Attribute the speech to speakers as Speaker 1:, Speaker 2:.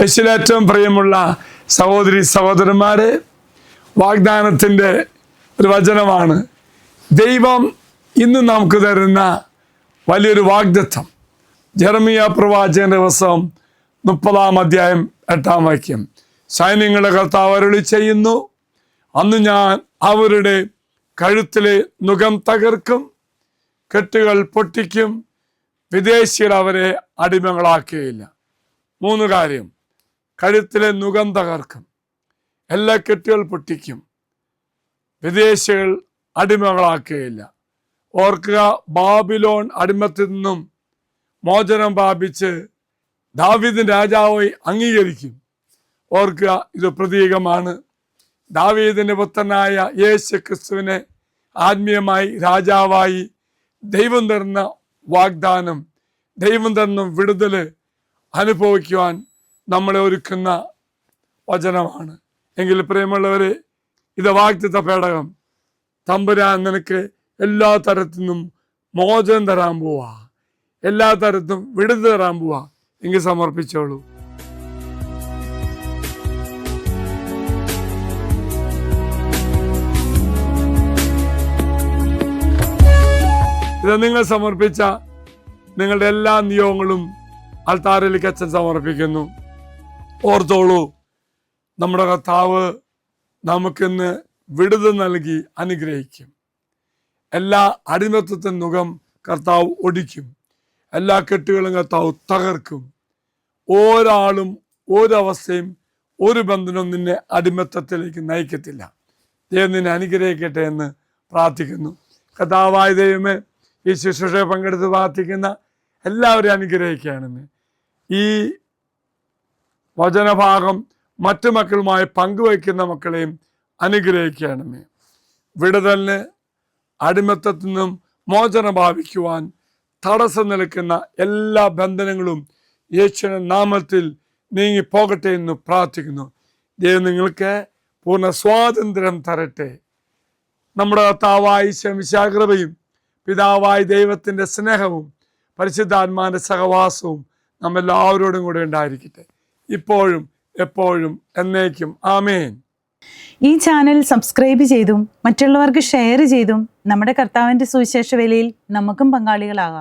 Speaker 1: യേശുവിൽ ഏറ്റവും പ്രിയമുള്ള സഹോദരി സഹോദരന്മാരെ വാഗ്ദാനത്തിന്റെ ഒരു വചനമാണ്. ദൈവം ഇന്ന് നമുക്ക് തരുന്ന വലിയൊരു വാഗ്ദത്വം ജെറമിയ പ്രവാചകന്റെ ദിവസം മുപ്പതാം അധ്യായം എട്ടാം വാക്യം. സൈന്യങ്ങളുടെ കർത്താവ് അരുളി ചെയ്യുന്നു അന്ന് ഞാൻ അവരുടെ കഴുത്തിലെ നുകം തകർക്കും കെട്ടുകൾ പൊട്ടിക്കും വിദേശികൾ അവരെ അടിമകളാക്കുകയില്ല. മൂന്ന് കാര്യം. കഴുത്തിലെ നുഖം തകർക്കും. എല്ലാ കെട്ടുകൾ പൊട്ടിക്കും. വിദേശികൾ അടിമകളാക്കുകയില്ല. ഓർക്കുക ബാബിലോൺ അടിമത്തിൽ നിന്നും മോചനം പ്രാപിച്ച് ദാവീദിൻ രാജാവായി അംഗീകരിക്കും. ഓർക്കുക ഇത് പ്രതീകമാണ്. ദാവീദിന്റെ പുത്രനായ യേശു ക്രിസ്തുവിനെ ആത്മീയമായി രാജാവായി ദൈവം തരുന്ന വാഗ്ദാനം ദൈവം തരുന്ന വിടുതൽ അനുഭവിക്കുവാൻ നമ്മളെ ഒരുക്കുന്ന വചനമാണ്. എങ്കിൽ പ്രിയമുള്ളവരെ ഇത് വാഗ്ദത്ത പേടകം. തമ്പുരാൻ നിനക്ക് എല്ലാ തരത്തിൽ നിന്നും മോചനം തരാൻ പോവാ. എല്ലാ തരത്തും വിടുതി തരാൻ പോവാ. എങ്കിൽ സമർപ്പിച്ചോളൂ. ഇത് നിങ്ങൾ സമർപ്പിച്ച നിങ്ങളുടെ എല്ലാ നിയോഗങ്ങളും അൽത്താരയിലേക്ക് അച്ഛൻ സമർപ്പിക്കുന്നു. ഓർത്തോളൂ. നമ്മുടെ കർത്താവ് നമുക്കിന്ന് വിടുത് നൽകി അനുഗ്രഹിക്കും. എല്ലാ അടിമത്തത്തിൻ മുഖം കർത്താവ് ഒടിക്കും. എല്ലാ കെട്ടുകളും കർത്താവ് തകർക്കും. ഒരാളും ഒരവസ്ഥയും ഒരു ബന്ധനവും നിന്നെ അടിമത്തത്തിലേക്ക് നയിക്കത്തില്ല. ദൈവം നിന്നെ അനുഗ്രഹിക്കട്ടെ എന്ന് പ്രാർത്ഥിക്കുന്നു. കഥാവായ ദൈവമേ ഈ ശുശ്രൂഷയെ പങ്കെടുത്ത് പ്രാർത്ഥിക്കുന്ന എല്ലാവരെയും അനുഗ്രഹിക്കുകയാണെന്ന്. ഈ വചനഭാഗം മറ്റു മക്കളുമായി പങ്കുവയ്ക്കുന്ന മക്കളെയും അനുഗ്രഹിക്കണമേ വിടുതലിന് അടിമത്തത്തിൽ നിന്നും മോചനം ഭാവിക്കുവാൻ തടസ്സം നിൽക്കുന്ന എല്ലാ ബന്ധനങ്ങളും യേശുവിന്റെ നാമത്തിൽ നീങ്ങി പോകട്ടെ എന്ന് പ്രാർത്ഥിക്കുന്നു. ദൈവം നിങ്ങൾക്ക് പൂർണ സ്വാതന്ത്ര്യം തരട്ടെ. നമ്മുടെ താവായി ശമിശാഗ്രതയും പിതാവായ ദൈവത്തിന്റെ സ്നേഹവും പരിശുദ്ധാത്മാന്റെ സഹവാസവും നമ്മെല്ലാവരോടും കൂടെ ഉണ്ടായിരിക്കട്ടെ. ഇപ്പോഴും എപ്പോഴും എന്നേക്കും. ആമേൻ.
Speaker 2: ഈ ചാനൽ സബ്സ്ക്രൈബ് ചെയ്തും മറ്റുള്ളവർക്ക് ഷെയർ ചെയ്തും നമ്മുടെ കർത്താവിന്റെ സുവിശേഷ വേലയിൽ നമുക്കും പങ്കാളികളാകാം.